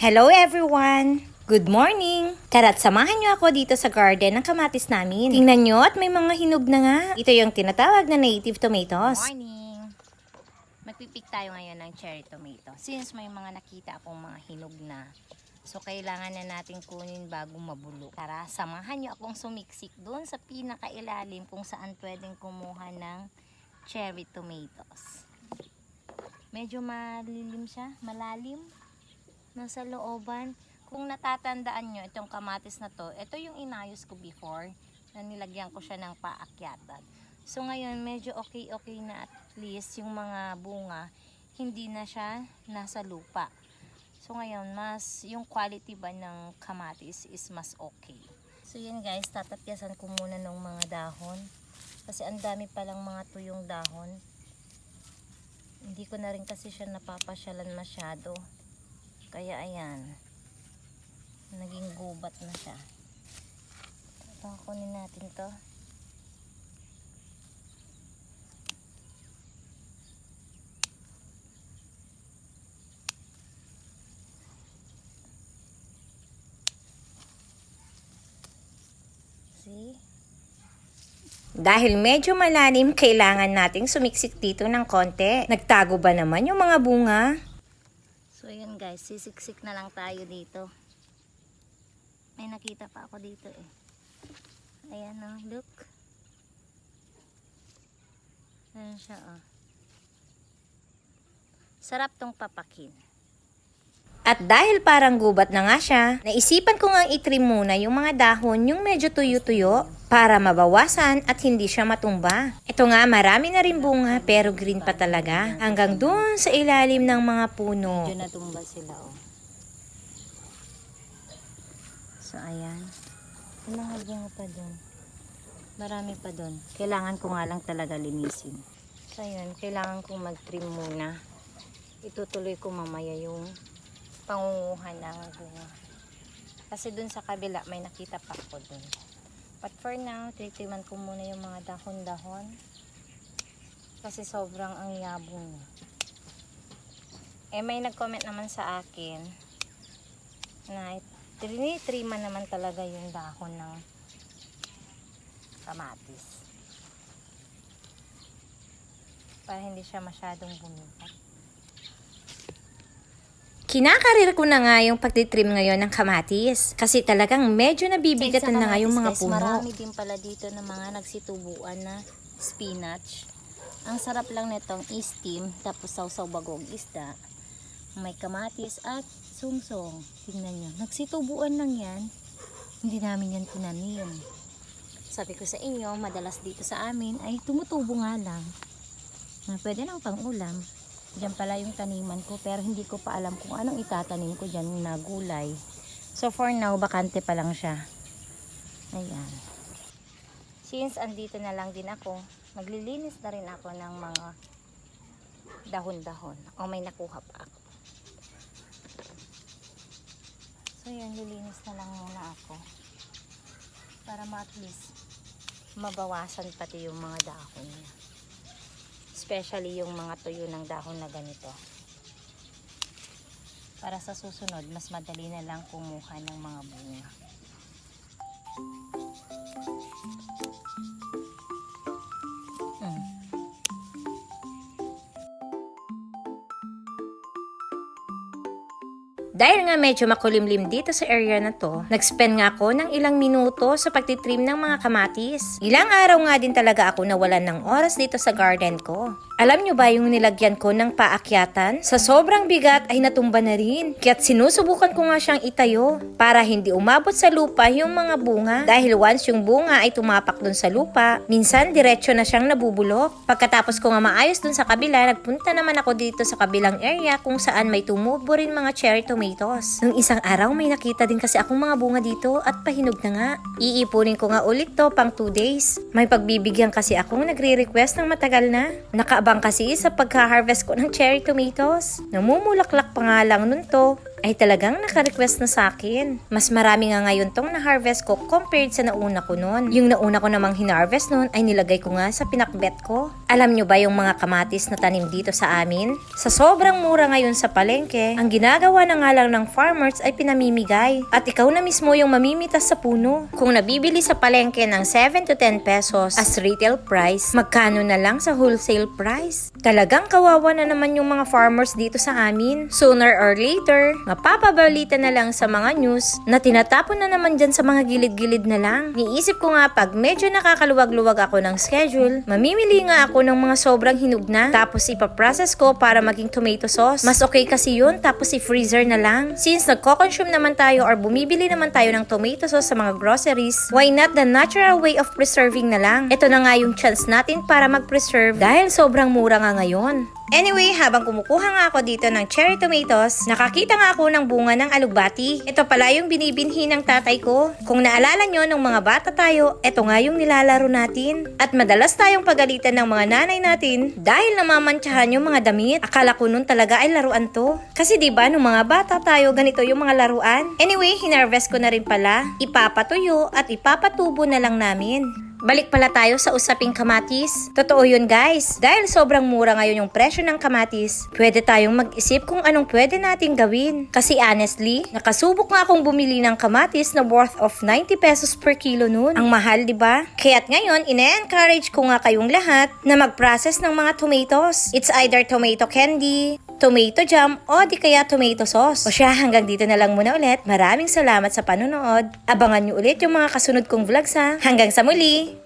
Hello everyone! Good morning! Tara't samahan niyo ako dito sa garden ng kamatis namin. Tingnan niyo at may mga hinog na nga. Ito yung tinatawag na native tomatoes. Morning! Magpipik tayo ngayon ng cherry tomato. Since may mga nakita akong mga hinog na, so kailangan na natin kunin bago mabulo. Tara, samahan niyo akong sumiksik doon sa pinakailalim kung saan pwedeng kumuha ng cherry tomatoes. Medyo malilim siya, malalim. Nasa looban. Kung natatandaan nyo, itong kamatis na to, ito yung inayos ko before na nilagyan ko siya ng paakyatan. So ngayon, medyo okay-okay na at least yung mga bunga, hindi na siya nasa lupa. So ngayon, mas yung quality ba ng kamatis is mas okay. So yun guys, tatatyasan ko muna ng mga dahon. Kasi ang dami palang mga tuyong dahon. Hindi ko na rin kasi siya napapasyalan masyado. Kaya ayan, naging gubat na siya. Ito, kunin natin to. See? Dahil medyo malalim, kailangan nating sumiksik dito ng konti. Nagtago ba naman yung mga bunga? So yun guys, sisiksik na lang tayo dito. May nakita pa ako dito eh. Ayan oh, look. Ayan siya oh. Sarap tong papakin. At dahil parang gubat na nga siya, naisipan ko nga itrim muna yung mga dahon yung medyo tuyo-tuyo para mabawasan at hindi siya matumba. Ito nga, marami na rin bunga pero green pa talaga hanggang dun sa ilalim ng mga puno. Medyo natumba sila oh. So ayan. Mga bunga pa doon. Marami pa doon. Kailangan ko nga lang talaga linisin. So ayun, kailangan kong mag-trim muna. Itutuloy ko mamaya yung pangunguhan ng bunga. Kasi dun sa kabila may nakita pa ako dun. But for now, tritiman ko muna yung mga dahon-dahon. Kasi sobrang ang niya. Eh may nag-comment naman sa akin na trinitriman naman talaga yung dahon ng kamatis. Para hindi siya masyadong bumigat. Kinakarir ko na nga yung pagtitrim ngayon ng kamatis. Kasi talagang medyo nabibigatan na nga yung mga guys, puno. Marami din pala dito ng mga nagsitubuan na spinach. Ang sarap lang nitong i-steam tapos sausaw bagong isda. May kamatis at sungsong. Tingnan nyo. Nagsitubuan lang yan. Hindi namin yan tinanim. Sabi ko sa inyo, madalas dito sa amin ay tumutubo nga lang. Na pwede nang pang ulam. Diyan pala yung taniman ko pero hindi ko pa alam kung anong itatanim ko dyan na gulay. So for now, bakante pa lang siya. Ayan. Since andito na lang din ako, maglilinis na rin ako ng mga dahon-dahon. O may nakuha pa ako. So yan, lilinis na lang muna ako. Para ma at least mabawasan pati yung mga dahon niya. Especially yung mga tuyo ng dahon na ganito. Para sa susunod, mas madali na lang kumuha ng mga bunga. Dahil nga medyo makulimlim dito sa area na to, nag-spend nga ako ng ilang minuto sa pagtitrim ng mga kamatis. Ilang araw nga din talaga ako nawalan ng oras dito sa garden ko. Alam nyo ba yung nilagyan ko ng paakyatan? Sa sobrang bigat ay natumba na rin. Kaya't sinusubukan ko nga siyang itayo para hindi umabot sa lupa yung mga bunga. Dahil once yung bunga ay tumapak dun sa lupa, minsan diretso na siyang nabubulok. Pagkatapos ko nga maayos dun sa kabila, nagpunta naman ako dito sa kabilang area kung saan may tumubo rin mga cherry tomatoes. Nung isang araw may nakita din kasi akong mga bunga dito at pahinog na nga. Iipunin ko nga ulit to pang 2 days. May pagbibigyan kasi akong nagre-request ng matagal na. Nakaabang kasi sa pagka-harvest ko ng cherry tomatoes. Namumulaklak pa nga lang nun to. Ay talagang naka-request na sa akin. Mas marami nga ngayon tong na-harvest ko compared sa nauna ko noon. Yung nauna ko namang hinarvest noon ay nilagay ko nga sa pinakbet ko. Alam nyo ba yung mga kamatis na tanim dito sa amin? Sa sobrang mura ngayon sa palengke, ang ginagawa na nga lang ng farmers ay pinamimigay. At ikaw na mismo yung mamimitas sa puno. Kung nabibili sa palengke ng 7 to 10 pesos as retail price, magkano na lang sa wholesale price? Talagang kawawa na naman yung mga farmers dito sa amin. Sooner or later, mapapabalita na lang sa mga news na tinatapon na naman dyan sa mga gilid-gilid na lang. Niisip ko nga pag medyo nakakaluwag-luwag ako ng schedule, mamimili nga ako ng mga sobrang hinog na tapos ipaprocess ko para maging tomato sauce. Mas okay kasi yun tapos i-freezer na lang. Since nagko-consume naman tayo or bumibili naman tayo ng tomato sauce sa mga groceries, why not the natural way of preserving na lang? Ito na nga yung chance natin para mag-preserve dahil sobrang mura nga ngayon. Anyway, habang kumukuha nga ako dito ng cherry tomatoes, nakakita nga ako ng bunga ng alugbati. Ito pala yung binibinhi ng tatay ko. Kung naalala nyo nung mga bata tayo, ito nga yung nilalaro natin. At madalas tayong pagalitan ng mga nanay natin dahil namamantsahan yung mga damit. Akala ko nun talaga ay laruan to. Kasi di ba nung mga bata tayo, ganito yung mga laruan. Anyway, hinarvest ko na rin pala. Ipapatuyo at ipapatubo na lang namin. Balik pala tayo sa usaping kamatis. Totoo yun guys. Dahil sobrang mura ngayon yung presyo ng kamatis, pwede tayong mag-isip kung anong pwede nating gawin. Kasi honestly, nakasubok nga akong bumili ng kamatis na worth of 90 pesos per kilo noon. Ang mahal, di ba? Kaya't ngayon, ine-encourage ko nga kayong lahat na mag-process ng mga tomatoes. It's either tomato candy, tomato jam o di kaya tomato sauce. O siya, hanggang dito na lang muna ulit. Maraming salamat sa panonood. Abangan nyo ulit yung mga kasunod kong vlogs ha. Hanggang sa muli!